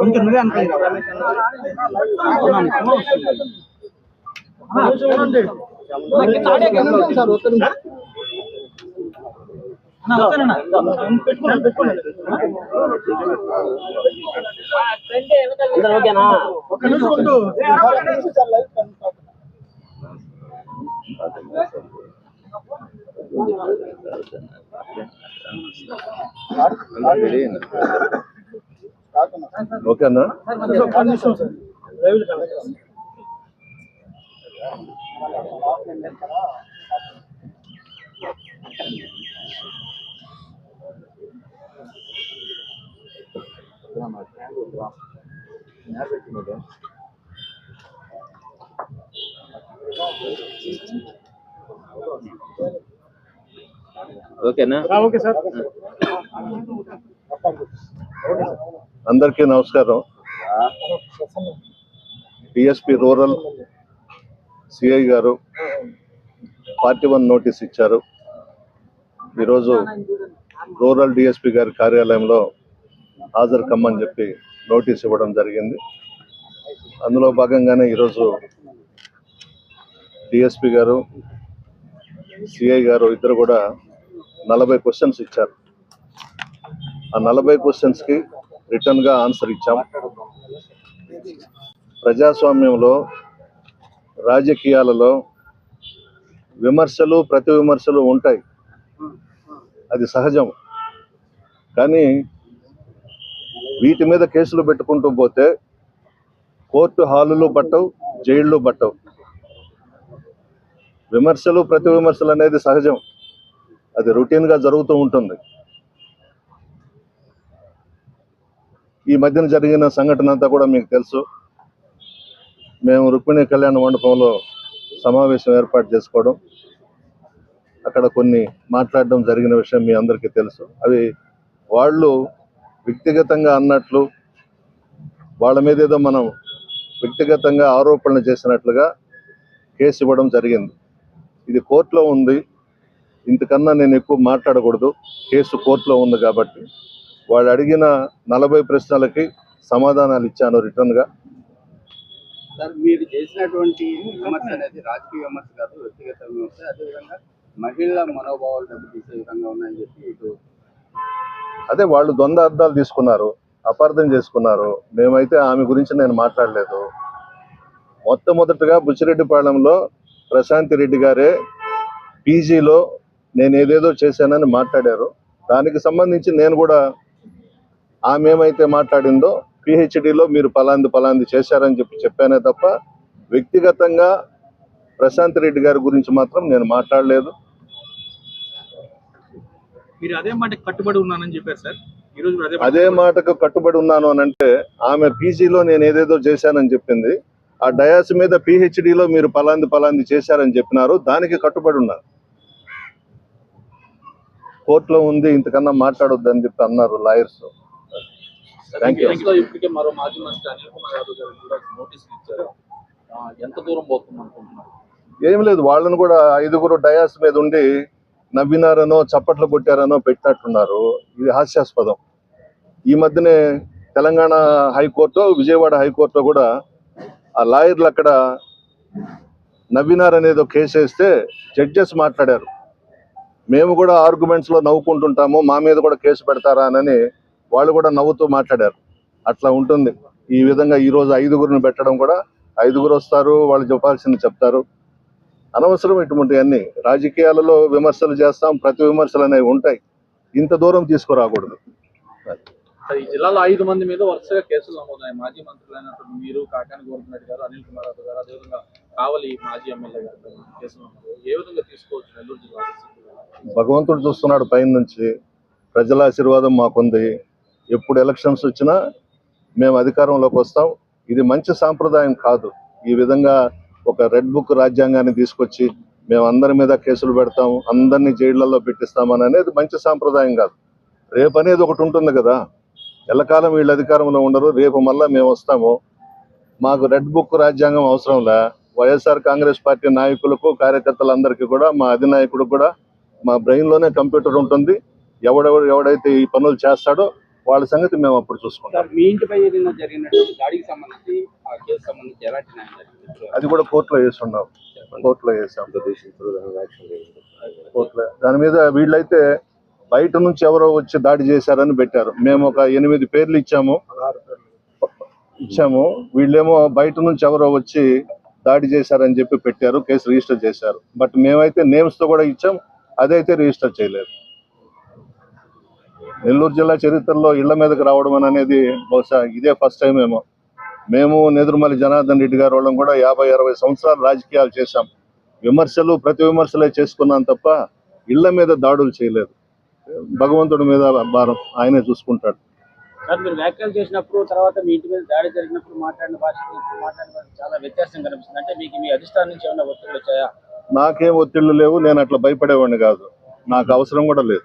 కొంచెం నువ్వే అనుకోండి ఒక్క నిమిషం ఉండు. ఓకేనా ఒక్క నిమిషం సార్ లైవ్లో కనెక్ట్. ఓకేనా ఓకే సార్ అందరికీ నమస్కారం. డిఎస్పి రూరల్ సిఐ గారు పార్టీ వన్ నోటీస్ ఇచ్చారు. ఈరోజు రూరల్ డిఎస్పి గారి కార్యాలయంలో హాజరు కమ్మని చెప్పి నోటీస్ ఇవ్వడం జరిగింది. అందులో భాగంగానే ఈరోజు డిఎస్పి గారు సిఐ గారు ఇద్దరు కూడా నలభై క్వశ్చన్స్ ఇచ్చారు. ఆ నలభై క్వశ్చన్స్కి రిటర్న్గా ఆన్సర్ ఇచ్చాం. ప్రజాస్వామ్యంలో రాజకీయాలలో విమర్శలు ప్రతి విమర్శలు ఉంటాయి. అది సహజం. కానీ వీటి మీద కేసులు పెట్టుకుంటూ పోతే కోర్టు హాలులు పట్టవు జైళ్ళు పట్టవు. విమర్శలు ప్రతి విమర్శలు అనేది సహజం. అది రొటీన్గా జరుగుతూ ఉంటుంది. ఈ మధ్యన జరిగిన సంఘటన అంతా కూడా మీకు తెలుసు. మేము రుక్మిణి కళ్యాణ మండపంలో సమావేశం ఏర్పాటు చేసుకోవడం అక్కడ కొన్ని మాట్లాడడం జరిగిన విషయం మీ అందరికీ తెలుసు. అవి వాళ్ళు వ్యక్తిగతంగా అన్నట్లు వాళ్ళ మీద ఏదో మనం వ్యక్తిగతంగా ఆరోపణలు చేసినట్లుగా కేసు ఇవ్వడం జరిగింది. ఇది కోర్టులో ఉంది. ఇంతకన్నా నేను ఎక్కువ మాట్లాడకూడదు. కేసు కోర్టులో ఉంది కాబట్టి. వాళ్ళు అడిగిన నలభై ప్రశ్నలకి సమాధానాలు ఇచ్చాను రిటర్న్గా. సార్ మీరు చేసినటువంటి విమర్శ అనేది రాజకీయ విమర్శ కాదు వ్యక్తిగత విమర్శ. అదేవిధంగా మహిళల మనోభావాలు దెబ్బతీసే విధంగా ఉన్నాయని చెప్పి ఇటు అదే వాళ్ళు ద్వంద్వ అర్థాలు తీసుకున్నారు అపార్థం చేసుకున్నారు. మేమైతే ఆమె గురించి నేను మాట్లాడలేదు. మొట్టమొదటగా బుచ్చిరెడ్డిపాళెంలో ప్రశాంతి రెడ్డి గారే పీజీలో నేను ఏదేదో చేశానని మాట్లాడారు. దానికి సంబంధించి నేను కూడా ఆమె ఏమైతే మాట్లాడిందో పిహెచ్డిలో మీరు పలాంది పలాంది చేశారని చెప్పి చెప్పానే తప్ప వ్యక్తిగతంగా ప్రశాంత్ రెడ్డి గారి గురించి మాత్రం నేను మాట్లాడలేదు. మీరు అదే మాట కట్టుబడి ఉన్నానని చెప్పారు సార్. అదే మాట అదే మాటకు కట్టుబడి ఉన్నాను అని అంటే ఆమె పీజీలో నేను ఏదేదో చేశానని చెప్పింది. ఆ డయాస్ మీద పిహెచ్డిలో మీరు పలాంది పలాంది చేశారని చెప్పినారు. దానికి కట్టుబడి ఉన్నారు కోర్టులో ఉంది ఇంతకన్నా మాట్లాడొద్దని చెప్పి అన్నారు లాయర్స్. ఇప్పటికే మరో మాజీ మంత్రి అనిల్ కుమార్ యాదవ్ గారు కూడా నోటీసులు ఇచ్చారు. ఆ, ఎంత దూరం పోతుంది అనుకుంటున్నారు? ఏం లేదు వాళ్ళని కూడా ఐదుగురు డయాస్ మీద ఉండి నవ్వినారనో చప్పట్లు కొట్టారనో పెట్టినట్టున్నారు. ఇది హాస్యాస్పదం. ఈ మధ్యనే తెలంగాణ హైకోర్టు విజయవాడ హైకోర్టులో కూడా ఆ లాయర్లు అక్కడ నవ్వినారనేదో కేసు వేస్తే జడ్జెస్ మాట్లాడారు. మేము కూడా ఆర్గ్యుమెంట్స్లో నవ్వుకుంటుంటాము మా మీద కూడా కేసు పెడతారా అని వాళ్ళు కూడా నవ్వుతూ మాట్లాడారు. అట్లా ఉంటుంది. ఈ విధంగా ఈ రోజు ఐదుగురిని పెట్టడం కూడా ఐదుగురు వస్తారు వాళ్ళు చెప్పాల్సింది చెప్తారు. అనవసరం ఇటువంటివన్నీ రాజకీయాలలో విమర్శలు చేస్తాం ప్రతి విమర్శలు అనేవి ఉంటాయి. ఇంత దూరం తీసుకురాకూడదు. ఈ జిల్లాలో ఐదు మంది మీద వరుసగా కేసులు నమోదాయి మాజీ మంత్రులైనటువంటి మీరు కాకాని గోవర్ధన్ గారు అనిల్ కుమార్ గారు అదేవిధంగా కావలి మాజీ ఎమ్మెల్యే గారు కేసులు ఏ విధంగా తీసుకోవచ్చు నెల్లూరు జిల్లా భగవంతుడు చూస్తున్నాడు పైన నుంచి ప్రజల ఆశీర్వాదం మాకుంది. ఎప్పుడు ఎలక్షన్స్ వచ్చినా మేము అధికారంలోకి వస్తాం. ఇది మంచి సాంప్రదాయం కాదు. ఈ విధంగా ఒక రెడ్ బుక్ రాజ్యాంగాన్ని తీసుకొచ్చి మేము అందరి మీద కేసులు పెడతాం అందరినీ జైళ్ళలో పెట్టిస్తామని అనేది మంచి సాంప్రదాయం కాదు. రేపు అనేది ఒకటి ఉంటుంది కదా. ఎల్లకాలం వీళ్ళు అధికారంలో ఉండరు. రేపు మళ్ళీ మేము వస్తాము. మాకు రెడ్ బుక్ రాజ్యాంగం అవసరంలా వైఎస్ఆర్ కాంగ్రెస్ పార్టీ నాయకులకు కార్యకర్తలందరికీ కూడా మా అధినాయకుడు కూడా మా బ్రెయిన్లోనే కంప్యూటర్ ఉంటుంది. ఎవడెవడు ఎవడైతే ఈ పనులు చేస్తాడో వాళ్ళ సంగతి మేము అప్పుడు చూసుకుంటాం. మీ ఇంటిపై ఏదైనా జరిగినటువంటి దాడికి సంబంధించి ఆ కేసు సంబంధించి ఎలాంటి న్యాయం జరిగింది? అది కూడా కోర్టులో వేసి ఉన్నాం కోర్టులో వేసాం. కోర్టులో. దాని మీద వీళ్ళైతే బయట నుంచి ఎవరో వచ్చి దాడి చేశారని పెట్టారు. మేము ఒక ఎనిమిది పేర్లు ఇచ్చాము. ఇచ్చాము. వీళ్ళేమో బయట నుంచి ఎవరో వచ్చి దాడి చేశారని చెప్పి పెట్టారు కేసు రిజిస్టర్ చేశారు. బట్ మేమైతే నేమ్స్తో కూడా ఇచ్చాం. అదైతే రిజిస్టర్ చేయలేదు. నెల్లూరు జిల్లా చరిత్రలో ఇళ్ళ మీదకి రావడం అని అనేది బహుశా ఇదే ఫస్ట్ టైం ఏమో. మేము నెదురుమల్లి జనార్దన్ రెడ్డి గారు వాళ్ళం కూడా యాభై అరవై సంవత్సరాలు రాజకీయాలు చేశాం. విమర్శలు ప్రతి విమర్శలే చేసుకున్నాం తప్ప ఇళ్ళ మీద దాడులు చేయలేదు. భగవంతుడి మీద భారం ఆయనే చూసుకుంటాడు. సార్ మీరు వ్యాఖ్యలు చేసినప్పుడు తర్వాత మీ ఇంటి మీద దాడి జరిగినప్పుడు మాట్లాడిన భాష మాట్లాడిన చాలా వ్యత్యాసం కనిపిస్తుంది. అంటే మీకు మీ అధిష్టానం నుంచి ఏమైనా ఒత్తిడి వచ్చాయా? నాకేం ఒత్తిళ్ళు లేవు నేను అట్లా భయపడేవాడిని కాదు. నాకు అవసరం కూడా లేదు.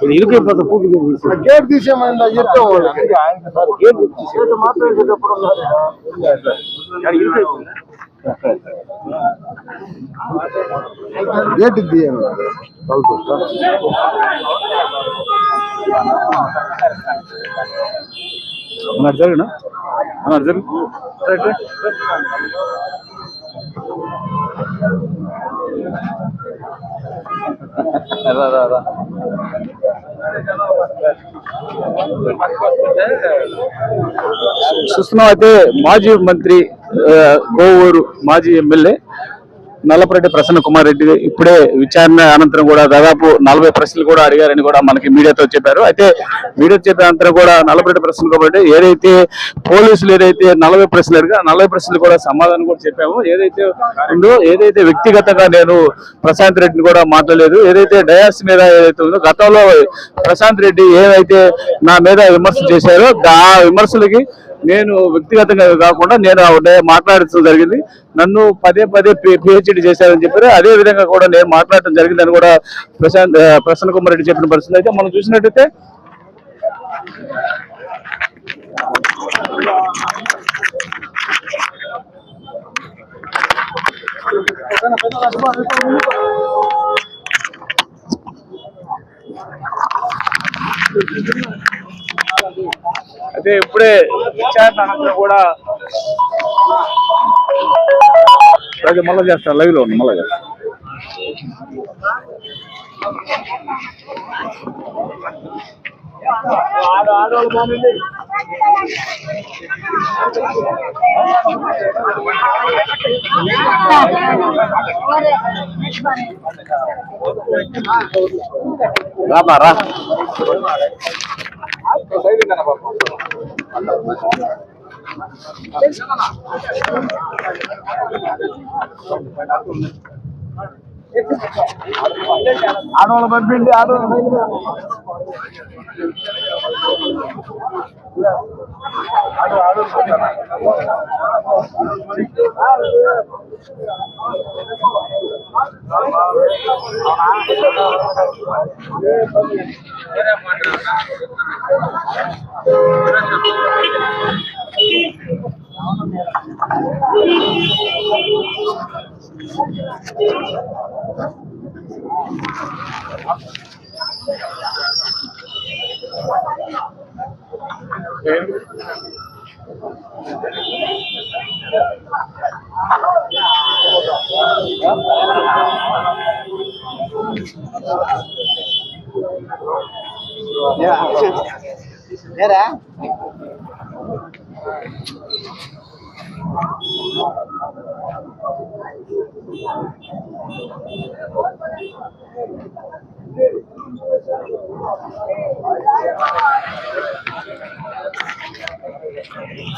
இது இருக்கிற பார்த்த பூபிக்கு கேட் தீசம் எட்டு கேட் கேட்டு மாத்திரம் கேட்டு தீயம் முன்னாடி ஜருங்கண்ணா முன்னாடி ஜருங்க அதான் அதான் చూస్తున్నాం అయితే మాజీ మంత్రి ఆ, కోవూరు మాజీ ఎమ్మెల్యే నల్లపరెడ్డి ప్రసన్న కుమార్ రెడ్డి ఇప్పుడే విచారణ అనంతరం కూడా దాదాపు నలభై ప్రశ్నలు కూడా అడిగారని కూడా మనకి మీడియాతో చెప్పారు. అయితే మీడియా చెప్పిన అనంతరం కూడా నల్లపరెడ్డి ప్రసన్న కుమార్ రెడ్డి ఏదైతే పోలీసులు ఏదైతే నలభై ప్రశ్నలు అడిగా నలభై ప్రశ్నలు కూడా సమాధానం కూడా చెప్పాము. ఏదైతే ఉందో ఏదైతే వ్యక్తిగతంగా నేను ప్రశాంత్ రెడ్డిని కూడా మాట్లాడలేదు ఏదైతే డయాస్ మీద ఏదైతే ఉందో గతంలో ప్రశాంత్ రెడ్డి ఏదైతే నా మీద విమర్శలు చేశారో ఆ విమర్శలకి నేను వ్యక్తిగతంగా కాకుండా నేను మాట్లాడటం జరిగింది. నన్ను పదే పదే పిహెచ్డి చేశారని చెప్పారు. అదే విధంగా కూడా నేను మాట్లాడటం జరిగిందని కూడా ప్రశాంత్ ప్రసన్న కుమార్ రెడ్డి చెప్పిన పరిస్థితి. అయితే మనం చూసినట్టయితే అయితే ఇప్పుడే విచారణ అనంతరం కూడా అది మళ్ళీ చేస్తాను లైవ్లో ఉంది మళ్ళీ చేస్తాను రాబా రా ఆడవాళ్ళ పంపిండి ఆడవాళ్ళ ఆడవాళ్ళు And Será?